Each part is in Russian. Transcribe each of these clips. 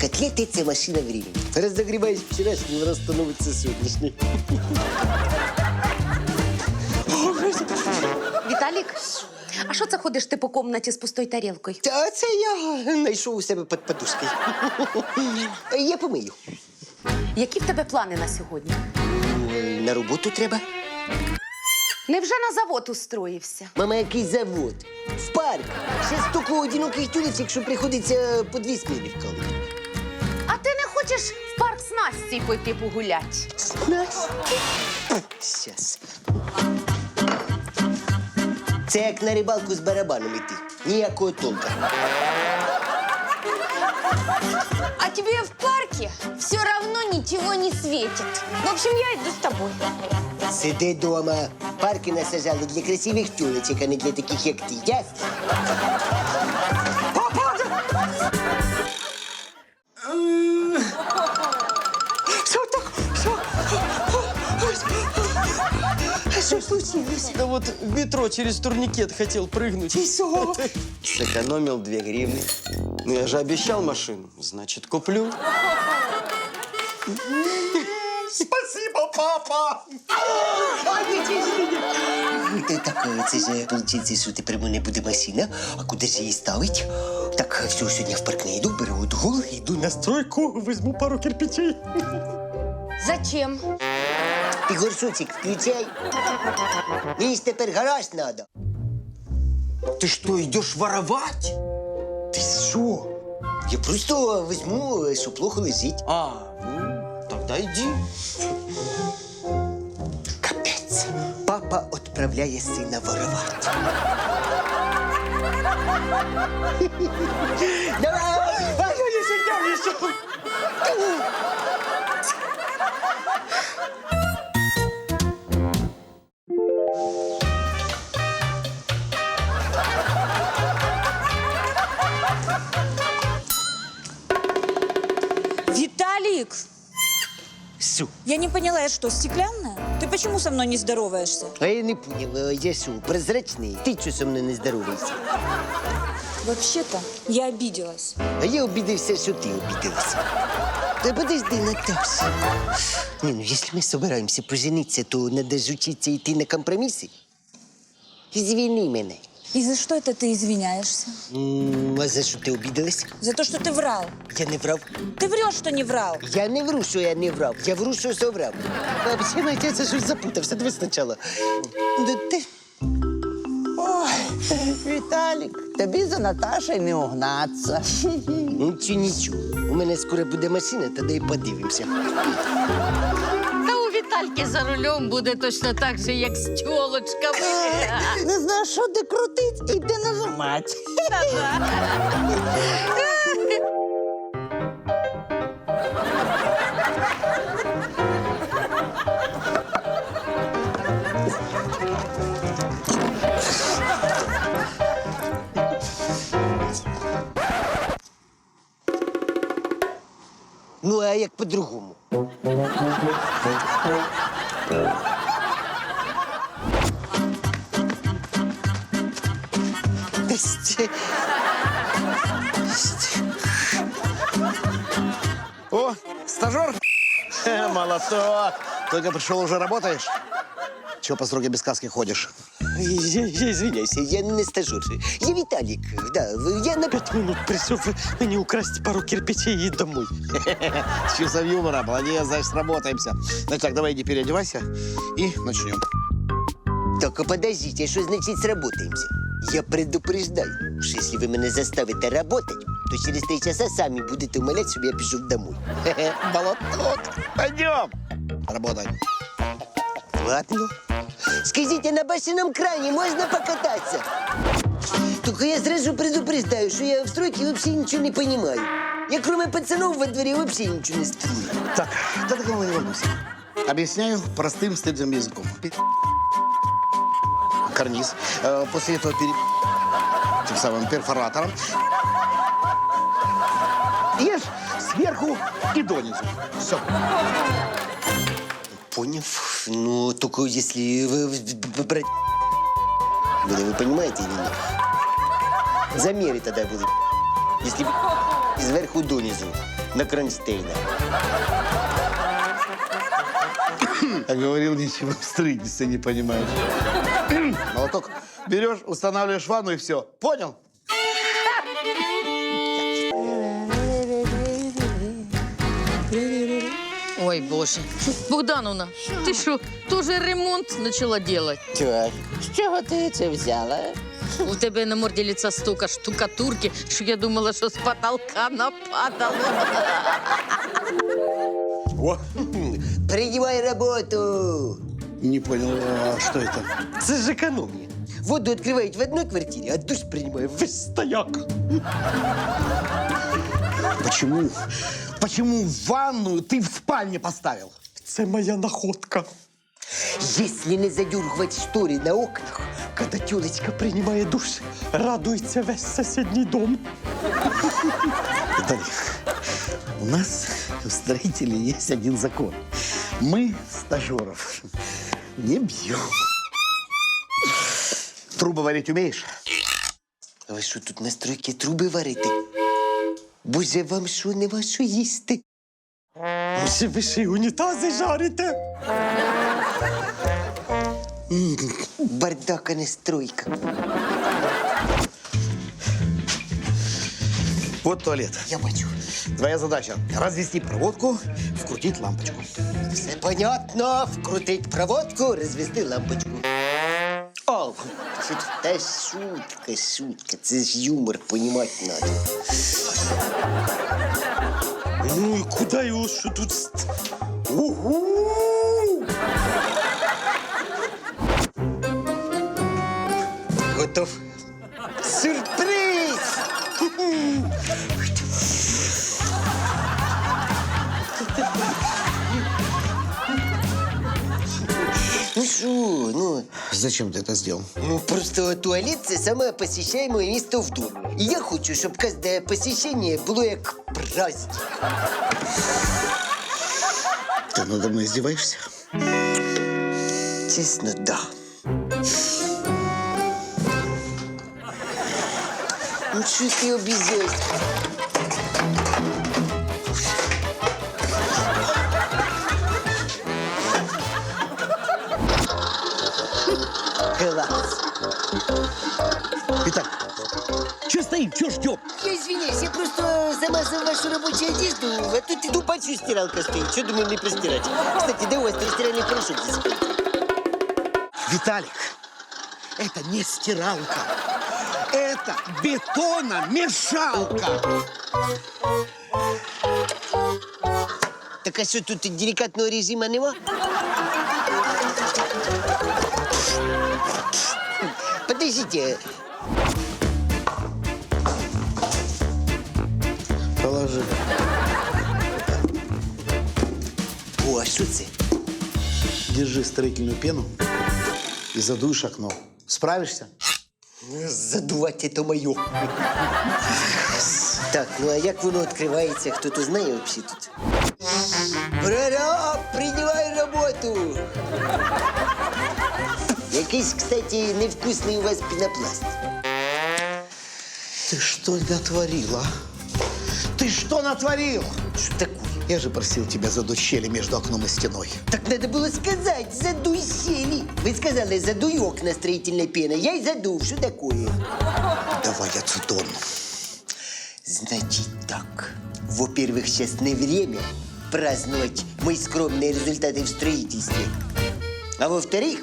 Котлети це машина времени. Розогріваєш вчорашній, вона становиться сьогоднішній. Віталік, а що це ходиш ти по комнаті з пустою тарілкою? Та це я знайшов у себе під подушкою. Я помию. Які в тебе плани на сьогодні? На роботу треба. Невже на завод устроївся? Мама, який завод? В парк. Ще стільки одиноких тюлечок, що приходиться по дві сміни вкалувати. А ти не хочеш в парк з Настій пойти погулять? Настя. Щас. Це як на рибалку з барабаном іти. Ніякого толка. А тебе в парке все равно ничего не светит. В общем, я иду с тобой. Сиди дома. Парки насажали для красивих тюлечок, а не для таких, як ти. Ясно? Що случилось? Да вот в метро через турникет хотел прыгнуть. Сэкономил две гривны. Ну я же обещал машину, значит куплю. Спасибо, папа! Ти так, е, це ж виходить, що тепер в мене буде машина, а куди ж її ставить? Так, все, сьогодні в парк не йду, беру отгул, йду на стройку, візьму пару кирпичей. Зачем? Ти включай. Мені ж тепер гараж надо. Ты что, идешь воровать? Ти що? Я просто візьму, е, що плохо лежить. А, ну, тогда иди. Капець. Папа відправляє сина воровати. Давай! А я не сидів, Су. я не поняла, я что, стеклянная? Ты почему со мной не здороваешься? А я не понял, е, я що, прозрачний? Ти чого со мною не здороваєшся? Вообще-то я обиделась. А я обідався, що ти обідалася. Та подожди, Наташа. Не, ну если мы собираемся пожениться, то надо же учиться идти на компромиссы. Извини мене. И за что это ты извиняешься? М, А за що ти обідалась? За то, что ты врал. Я не врав. Ты врешь, что не врал. Я не вру, що я не врав. Я вру, що соврав. А почему я це щось запутався? Давай спочатку. Да ти... Віталік, тобі за Наташею не угнаться. Нічого, нічого. У мене скоро буде машина, тоді і подивимося. Та Вітальки за рулем буде точно так же, як з тьолочками. Не знаєш, що де крутить і де нажимати. Ну, а як по-другому? Стажер? Хе, Молоток. Только пришел, уже работаешь? Чего по сроке без каски ходишь? Я, я извиняюсь, я не стажер. Я Виталик, да. Я на пять минут пришел мне украсть пару кирпичей и домой. С чувством юмора. Молодец, значит, сработаемся. Ну так, давай иди переодевайся и начнем. Только подождите, что значит сработаемся? Я предупреждаю, что если вы меня заставите работать, то через три часа сами будете умолять, чтобы я пішов домой. Молоток. Пойдем. Работай. Ладно. Скажите, на башенном кране можно покататься? Только я сразу предупреждаю, что я в стройке вообще ничего не понимаю. Я кроме пацанов во дворе вообще ничего не строю. Так, да такого не волнуйся. Объясняю простым стыдным языком. Карниз. Э, После этого пере... тем самым перфоратором. Ешь сверху и донизу. Все. Понял. Ну, только если вы- вы- брать... Были, вы понимаете или нет? Замеры тогда были, если б зверху донизу, на кронштейнах. А говорил, ничего в строительстве не понимаешь. Молоток берешь, устанавливаешь ванну и все. Понял? Ой, Боже. Богдановна, ти що, теж ремонт почала робити? Так, з чого ти це взяла? У тебе на морді ліца стільки штукатурки, що я думала, що з потолка нападало. О, принимай работу. Не понял, а что это? Це ж економія. Воду відкривають в одній квартирі, а душ приймає в стояк. Почему? Почему ванную ты в спальне поставил? Це моя находка. Если не задергивать штори на окнах, Когда тюлечка принимает душ, радуется весь соседний дом. Виталий, у нас у строителей есть один закон. Мы стажеров не бьем. Трубы варить умеешь? А ви що тут на стройки труби варите? Боже, вам що нема що їсти? Може, ви ще й унітази жарите? Бардак, а не стройка. Вот туалет. Я бачу. Твоя задача – развести проводку, вкрутить лампочку. Все понятно. Вкрутить проводку, розвести лампочку. Ж та шутка, шутка. Це ж юмор, понімати надо. Ну і куди його що тут? Угу! Зачем ты это сделал? ну просто туалет це саме посещаєме місто в домі. І я хочу, щоб кожне посещення було як праздник. Ты надо мной издеваешься? Чесно, да. Ну що ти обізяєшся? Класс. Итак, что стоим, что ждем? Я извиняюсь, я просто замазал вашу рабочую одежду, а тут иду, бачу, стиралка стоит. Что думаю, не простирать? Кстати, да у вас там стиральный порошок здесь. Виталик, это не стиралка. Это бетономешалка. Так а що тут делікатного режиму нема? Подождите. Положи. О, а що це? Держи строительную пену и задуешь окно. Справишься? Задувати то моє. Так, ну а як воно відкривається? Хто-то знає взагалі тут? Прораб, приймай роботу! Якийсь, кстати, невкусний у вас пінопласт. Ты что натворила? Ты что натворил? Що таке? Я же просил тебя задуть щели между окном и стеной. Так надо было сказать, задуй сели. Вы сказали, задуй окна строительной пеной. Я и задул. Что такое? Давай ацетон. Значит так. Во-первых, сейчас не время праздновать мои скромные результаты в строительстве. А во-вторых,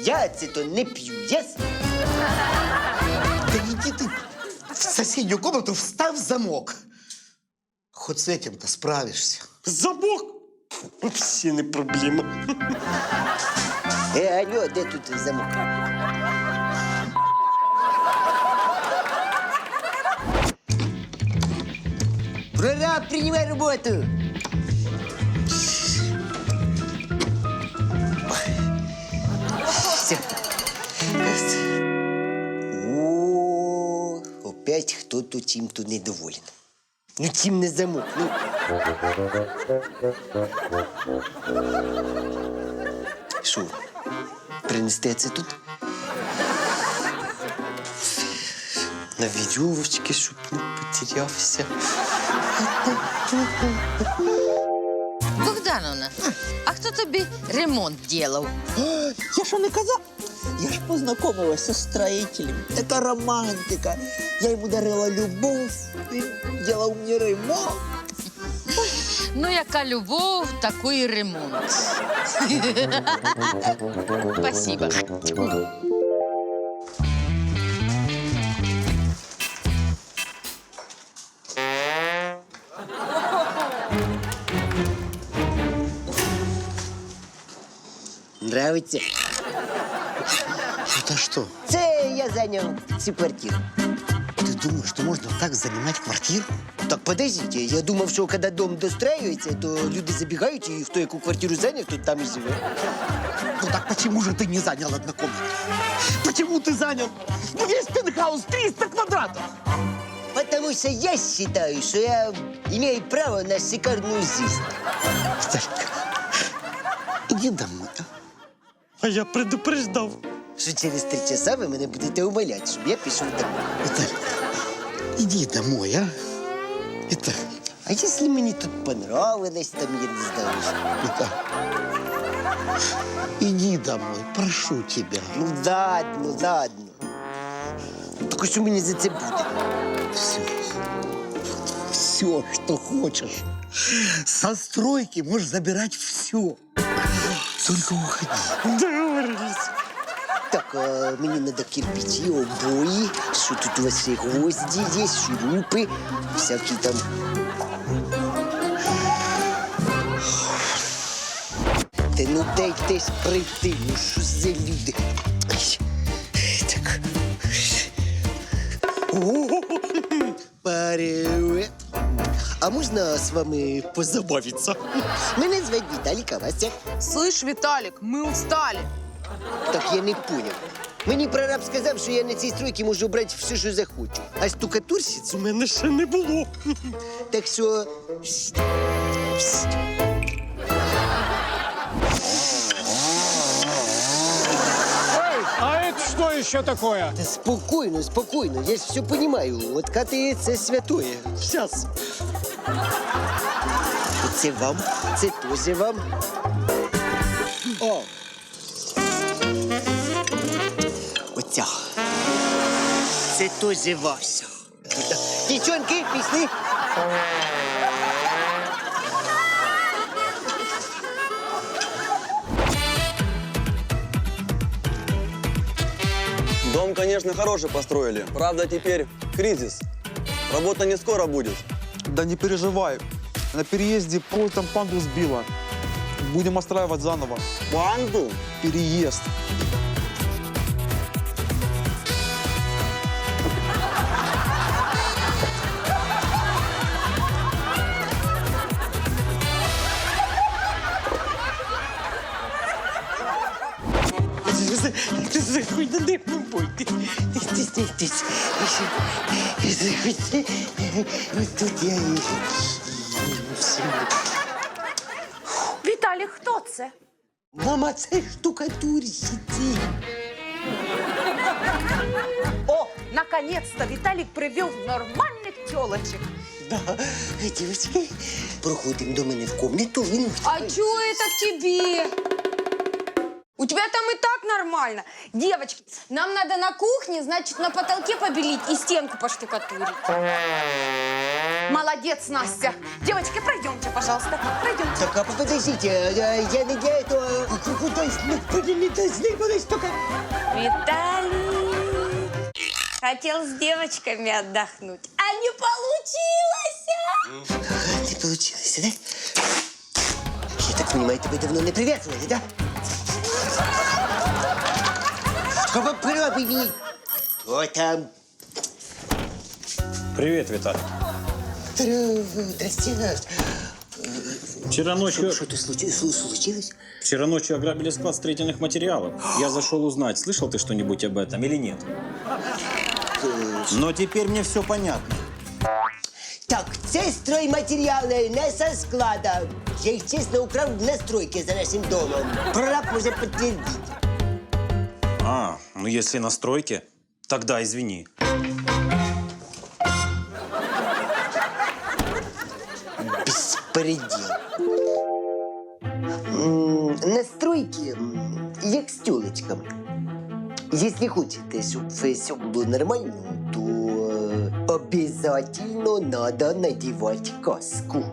я ацетон не пью, ясно? Да иди ты в соседнюю комнату, встав замок. Хоть с этим-то справишься. Замок? Вообще не проблема. Э, алло, де тут замок? Прораб, принимай работу! Опять хто-то чим-то недоволен. Ну, чим не замок, ну. Що, принести це тут? на веревочке, щоб не потерявся. Богдановна, а хто тобі ремонт ділав? Я що не казав? Я ж познайомилася з строителем. Така романтика. Я йому дарила любов, він робив мені ремонт. Ну, яка любов, такий і ремонт. Спасибо. Нравиться? Это что? Це я зайняв цю квартиру. Ты думаешь, что можно так занимать квартиру? Так подождите, я думав, що коли дом достраивается, то люди забігають і хто яку квартиру зайняв, то там і живе. Ну так почему же ты не занял однокомнатную? Почему ты занял ну, весь пентхаус 300 квадратов? Потому що я считаю, що я имею право на шикарную жизнь. Виталька, иди домой. а? А я предупреждав. Що через три часа ви мене будете умоляти, щоб я пішов домой. Виталька, иди домой, а? Виталь, А якщо мені тут понравилось, там я не знаю. що- Виталь, иди домой, прошу тебя. Ну ладно, ладно. Тільки що мені за це буде? Все, все, что хочешь. Со стройки можешь забирать все. Только уходи. Договорились. Так, а мне надо кирпичи, обои, что тут у вас и гвозди есть, шурупы, всякие там Ти ну десь прийти, ну що за люди. Так. О, е. А можна з вами позабавитися? Мене звати Віталій Кавася. Слышь, Віталік, ми устали. Так я не поняв. Мені прораб сказав, що я на цій стройці можу брати все, що захочу. А стукатурщиць У мене ще не було. Так що. Пшт, пшт. еще такое? Та спокійно, спокійно, я ж все розумію. Откати це святое. Щас. Це вам, це теж вам. О. Оця. Це теж ваша. Дівчонки, пішли. Дом, конечно, хороший построили. Правда, теперь кризис. Работа не скоро будет. Да не переживай. На переезде просто панду сбила. Будем отстраивать заново. Панду? Переезд. Заходьте. Ось тут я і. Все. Віталік, хто це? Мама, це штукатурщиці. О, наконец-то Віталік привів нормальних тілочок. Да, дівчатки, проходимо до мене в комнату. Він А чё это к тебе? У тебя там и так нормально. Девочки, нам надо на кухне, значит, на потолке побелить и стенку поштукатурить. Молодець, Настя. Девочки, пройдемте, пожалуйста. Пройдемте. Так, а подождите, я, я. Куда должны были столько... Виталий хотел с девочками отдохнуть, а не получилось. Не получилось, да? Я так понимаю, тебя давно не приветствовали, да? Попробуй мне. Кто там? Привет, Виталий. Здрасте, Настя. Вчера ночью, Что ты случилось? случилось? вчера ночью ограбили склад строительных материалов. Я зашел узнать, слышал ты что-нибудь об этом или нет? Но теперь мне все понятно. Так, це стройматеріали не со склада. Я їх чесно украв на стройки за нашим домом. Прораб може підтвердити. А, ну если настройки, тогда извини. Беспредел. Настройки м, як з тюлечками. Якщо хочете, щоб все было нормально, то е, обязательно надо надевать каску.